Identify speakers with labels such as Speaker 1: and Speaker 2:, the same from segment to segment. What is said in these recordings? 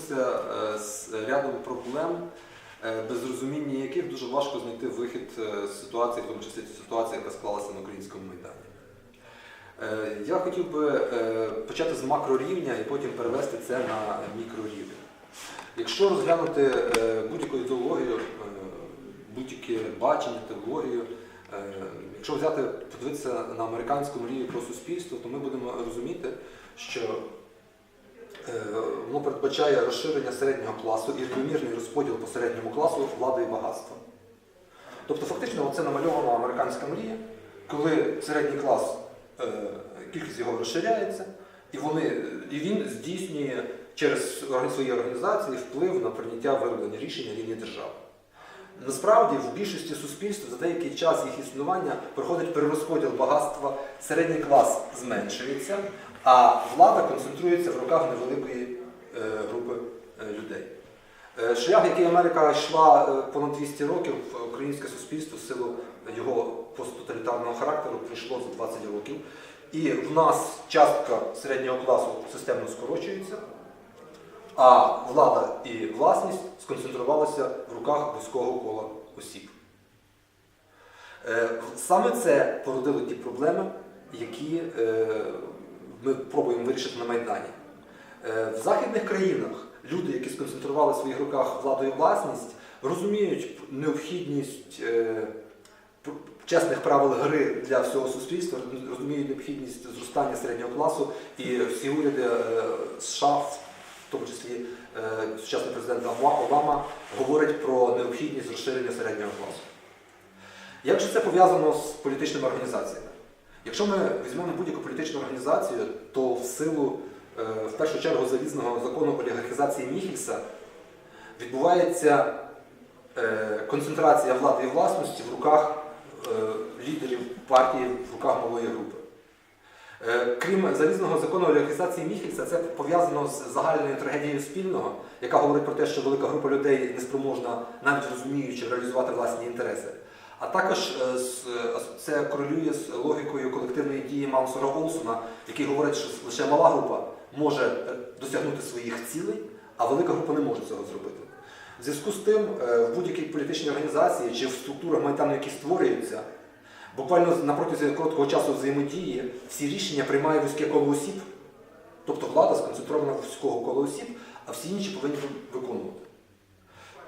Speaker 1: зіткнувся е, з рядом проблем, е, без розуміння яких дуже важко знайти вихід е, з ситуації, в тому числі ситуації, яка склалася на українському майдані. Я хотів би почати з макрорівня і потім перевести це на мікрорівень. Якщо розглянути будь-яку ідеологію, будь-яке бачення, теологію, е, якщо взяти, подивитися на американському рівні про суспільство, то ми будемо розуміти, що воно передбачає розширення середнього класу і рівномірний розподіл по середньому класу влади і багатства. Тобто, фактично, це намальована американська мрія, коли середній клас, е, кількість його розширяється, і, вони, і він здійснює через свої організації вплив на прийняття вироблення рішення рівні держави. Насправді, в більшості суспільств за деякий час їх існування проходить перерозподіл багатства, середній клас зменшується, а влада концентрується в руках невеликої е, групи е, людей. Е, Шлях, який Америка йшла е, понад 200 років, українське суспільство в силу його посттоталітарного характеру пройшло за 20 років. І в нас частка середнього класу системно скорочується, а влада і власність сконцентрувалися в руках вузького кола осіб. Е, Саме це породило ті проблеми, які е, ми пробуємо вирішити на Майдані. Е, В західних країнах люди, які сконцентрували в своїх руках владу і власність, розуміють необхідність чесних правил гри для всього суспільства, розуміють необхідність зростання середнього класу, і всі уряди США, в тому числі е, сучасний президент Обама, говорять про необхідність розширення середнього класу. Як же це пов'язано з політичними організаціями? Якщо ми візьмемо будь-яку політичну організацію, то в силу, е, в першу чергу, залізного закону олігархізації Міхельса відбувається е, концентрація влади і власності в руках лідерів партії, в руках малої групи. Е, Крім залізного закону олігархізації Міхельса, це пов'язано з загальною трагедією спільного, яка говорить про те, що велика група людей неспроможна, навіть розуміючи, реалізувати власні інтереси. А також е, е, це корелює з логікою колективної дії Мамсора Олсона, який говорить, що лише мала група може досягнути своїх цілей, а велика група не може цього зробити. В зв'язку з тим, в будь-якій політичній організації чи в структурах майдану, які створюються, буквально на протязі короткого часу взаємодії всі рішення приймає вузьке коло осіб, тобто влада сконцентрована в вузького коло осіб, а всі інші повинні виконувати.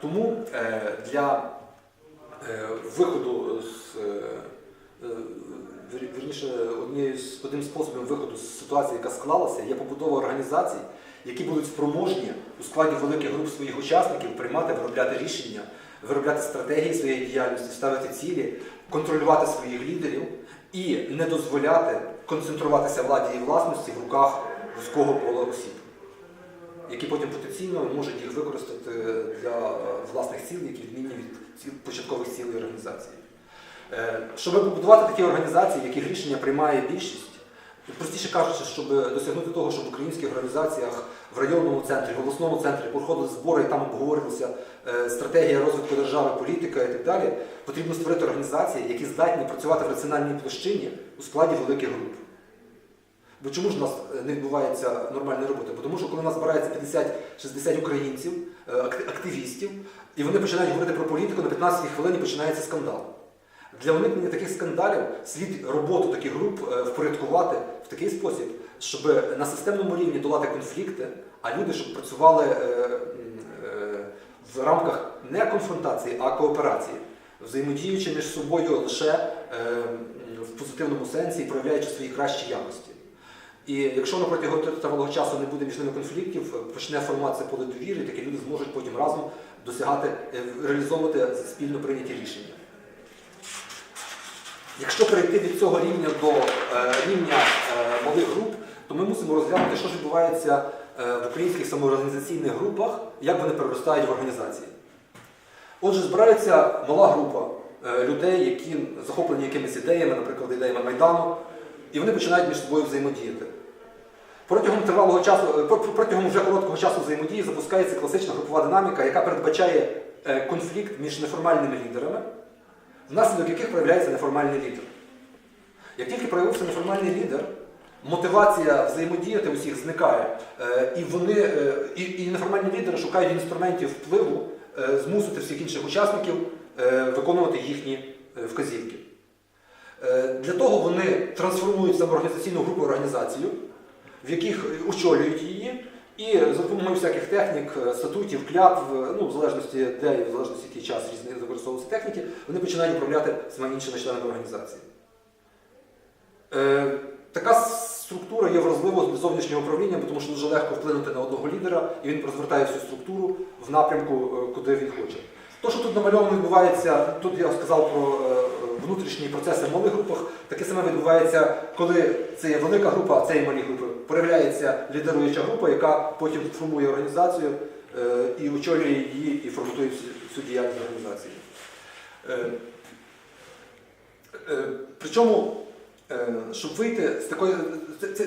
Speaker 1: Тому е, для е, виходу з е, вірніше, одним способом виходу з ситуації, яка склалася, є побудова організацій, які будуть спроможні у складі великих груп своїх учасників приймати, виробляти рішення, виробляти стратегії своєї діяльності, ставити цілі, контролювати своїх лідерів і не дозволяти концентруватися владі і власності в руках вузького кола осіб які потім потенційно можуть їх використати для е, власних цілей, які відмінні від початкових цілей організації. Е, Щоб побудувати такі організації, яких рішення приймає більшість, простіше кажучи, щоб досягнути того, щоб в українських організаціях в районному центрі, в обласному центрі проходили збори і там обговорювалася е, стратегія розвитку держави, політика і так далі, потрібно створити організації, які здатні працювати в раціональній площині у складі великих груп. Бо чому ж у нас е, не відбувається нормальна робота? Бо тому що коли у нас збирається 50-60 українців, е, активістів, і вони починають говорити про політику, на 15 хвилині починається скандал. Для уникнення таких скандалів слід роботу таких груп впорядкувати в такий спосіб, щоб на системному рівні долати конфлікти, а люди, щоб працювали е, е, в рамках не конфронтації, а кооперації, взаємодіючи між собою лише е, в позитивному сенсі і проявляючи свої кращі якості. І якщо на протягом тривалого часу не буде між ними конфліктів, почне формуватися поле довіри, такі люди зможуть потім разом досягати, реалізовувати спільно прийняті рішення. Якщо перейти від цього рівня до рівня малих груп, то ми мусимо розглянути, що ж відбувається е, в українських самоорганізаційних групах, як вони переростають в організації. Отже, збирається мала група е, людей, які захоплені якимись ідеями, наприклад, ідеями Майдану, і вони починають між собою взаємодіяти. Протягом тривалого часу, е, протягом вже короткого часу взаємодії запускається класична групова динаміка, яка передбачає конфлікт між неформальними лідерами, внаслідок яких проявляється неформальний лідер. Як тільки проявився неформальний лідер, мотивація взаємодіяти усіх зникає. Е, І вони е, і, і неформальні лідери шукають інструментів впливу е, змусити всіх інших учасників виконувати їхні вказівки. Для того вони трансформують самоорганізаційну групу організацію, в яких очолюють її, і за допомогою всяких технік, статутів, клятв, ну, в залежності де і в залежності який час різні використовуються техніки, вони починають управляти всіма іншими членами організації. Така є вразливою для зовнішнього управління, тому що дуже легко вплинути на одного лідера, і він розвертає всю структуру в напрямку, е, куди він хоче. То, що тут намальовано відбувається, тут я сказав про е, внутрішні процеси в малих групах, таке саме відбувається, коли це є велика група, а це є малі групи. Проявляється лідеруюча група, яка потім формує організацію е, і очолює її і форматує всю, діяльність організації. Причому, щоб вийти з такої. Це,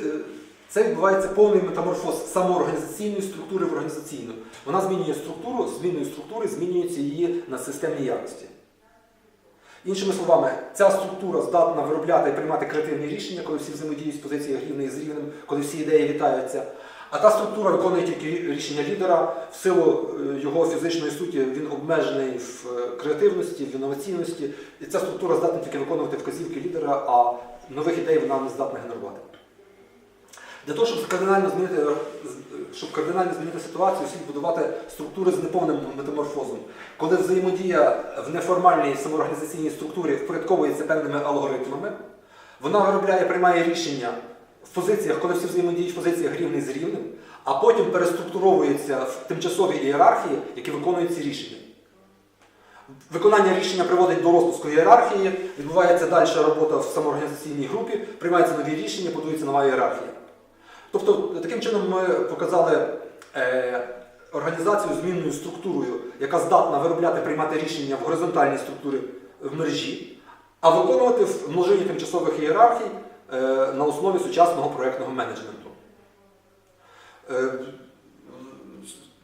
Speaker 1: це, відбувається повний метаморфоз самоорганізаційної структури в організаційну. Вона змінює структуру, зміною структури змінюється її на системні якості. Іншими словами, ця структура здатна виробляти і приймати креативні рішення, коли всі взаємодіють з позиції рівний з рівнем, коли всі ідеї вітаються. А та структура виконує тільки рішення лідера, в силу е, його фізичної суті він обмежений в е, креативності, в інноваційності. І ця структура здатна тільки виконувати вказівки лідера, а нових ідей вона не здатна генерувати. Для того, щоб кардинально змінити, щоб кардинально змінити ситуацію, слід будувати структури з неповним метаморфозом. Коли взаємодія в неформальній самоорганізаційній структурі впорядковується певними алгоритмами, вона виробляє, приймає рішення в позиціях, коли всі взаємодіють в позиціях рівний з рівним, а потім переструктуровується в тимчасові ієрархії, які виконують ці рішення. Виконання рішення приводить до розпуску ієрархії, відбувається далі робота в самоорганізаційній групі, приймаються нові рішення, будується нова ієрархія. Тобто, таким чином ми показали е, організацію змінною структурою, яка здатна виробляти, приймати рішення в горизонтальній структурі в мережі, а виконувати в множині тимчасових ієрархій е, на основі сучасного проєктного менеджменту. Е,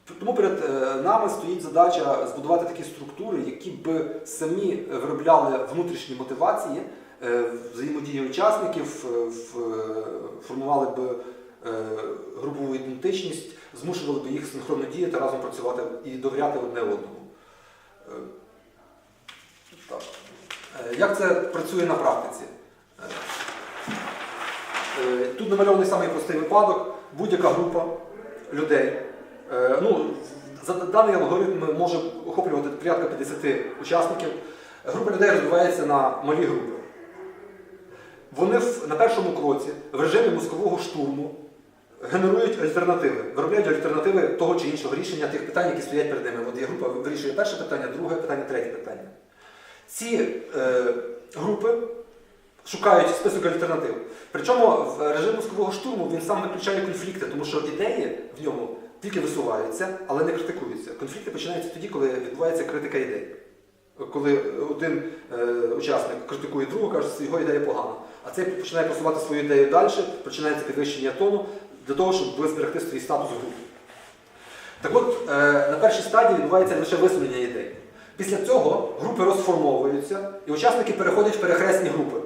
Speaker 1: тому перед е, нами стоїть задача збудувати такі структури, які б самі виробляли внутрішні мотивації, е, взаємодії учасників, е, формували б групову ідентичність, змушували б їх синхронно діяти, разом працювати і довіряти одне одному. Так. Як це працює на практиці? Тут намальований самий простий випадок. Будь-яка група людей. Е, Ну, даний алгоритм може охоплювати порядка 50 учасників. Група людей розвивається на малі групи. Вони на першому кроці в режимі мозкового штурму генерують альтернативи, виробляють альтернативи того чи іншого рішення тих питань, які стоять перед ними. От є група вирішує перше питання, друге питання, третє питання. Ці е, групи шукають список альтернатив. Причому в режимі мозкового штурму він сам виключає конфлікти, тому що ідеї в ньому тільки висуваються, але не критикуються. Конфлікти починаються тоді, коли відбувається критика ідей. Коли один е, учасник критикує другого, каже, що його ідея погана. А цей починає просувати свою ідею далі, починається підвищення тону для того, щоб зберегти свій статус в групі. Так от, е, на першій стадії відбувається лише висунення ідей. Після цього групи розформовуються, і учасники переходять в перехресні групи,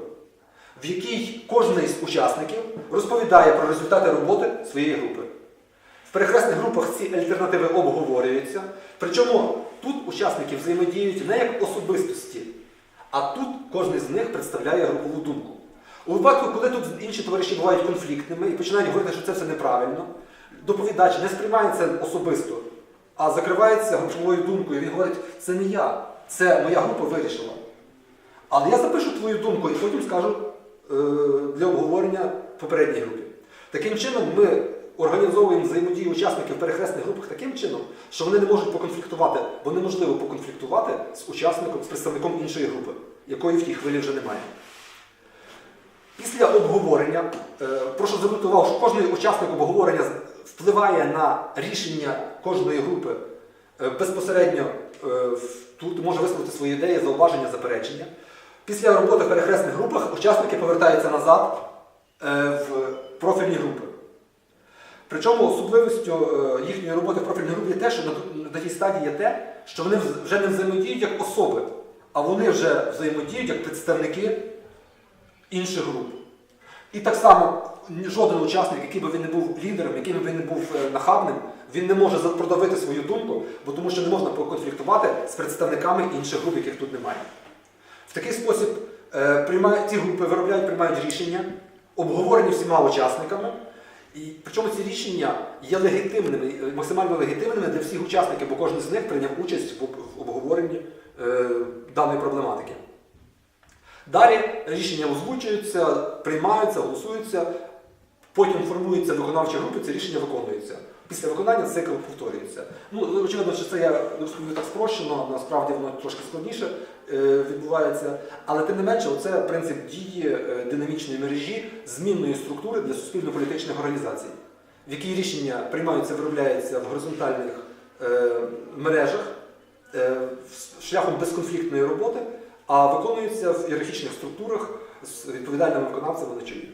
Speaker 1: в якій кожен із учасників розповідає про результати роботи своєї групи. Перехресних групах ці альтернативи обговорюються. Причому тут учасники взаємодіють не як особистості, а тут кожен з них представляє групову думку. У випадку, коли тут інші товариші бувають конфліктними і починають говорити, що це все неправильно, доповідач не сприймає це особисто, а закривається груповою думкою. Він говорить, це не я, це моя група вирішила. Але я запишу твою думку і потім скажу е, для обговорення попередній групі. Таким чином, ми організовуємо взаємодію учасників перехресних групах таким чином, що вони не можуть поконфліктувати, бо неможливо поконфліктувати з учасником, з представником іншої групи, якої в тій хвилі вже немає. Після обговорення, е, прошу звернути увагу, що кожен учасник обговорення впливає на рішення кожної групи е, безпосередньо е, тут може висловити свої ідеї, зауваження, заперечення. Після роботи в перехресних групах учасники повертаються назад в профільні групи. Причому особливістю е, їхньої роботи в профільній групі є те, що на, тій стадії є те, що вони вже не взаємодіють як особи, а вони вже взаємодіють як представники інших груп. І так само жоден учасник, який би він не був лідером, яким би він не був е, нахабним, він не може продавити свою думку, бо тому що не можна поконфліктувати з представниками інших груп, яких тут немає. В такий спосіб е, ці групи виробляють, приймають рішення, обговорені всіма учасниками. І причому ці рішення є легітимними, е, максимально легітимними для всіх учасників, бо кожен з них прийняв участь в обговоренні е, даної проблематики. Далі рішення озвучуються, приймаються, голосуються, потім формуються виконавчі групи, це рішення виконується. Після виконання цикл повторюється. Ну, очевидно, що це я розповів так спрощено, насправді воно трошки складніше е, відбувається. Але тим не менше, це принцип дії е, динамічної мережі змінної структури для суспільно-політичних організацій, в якій рішення приймаються, виробляються в горизонтальних е, мережах шляхом безконфліктної роботи, а виконуються в ієрархічних структурах з відповідальними виконавцями на чолі.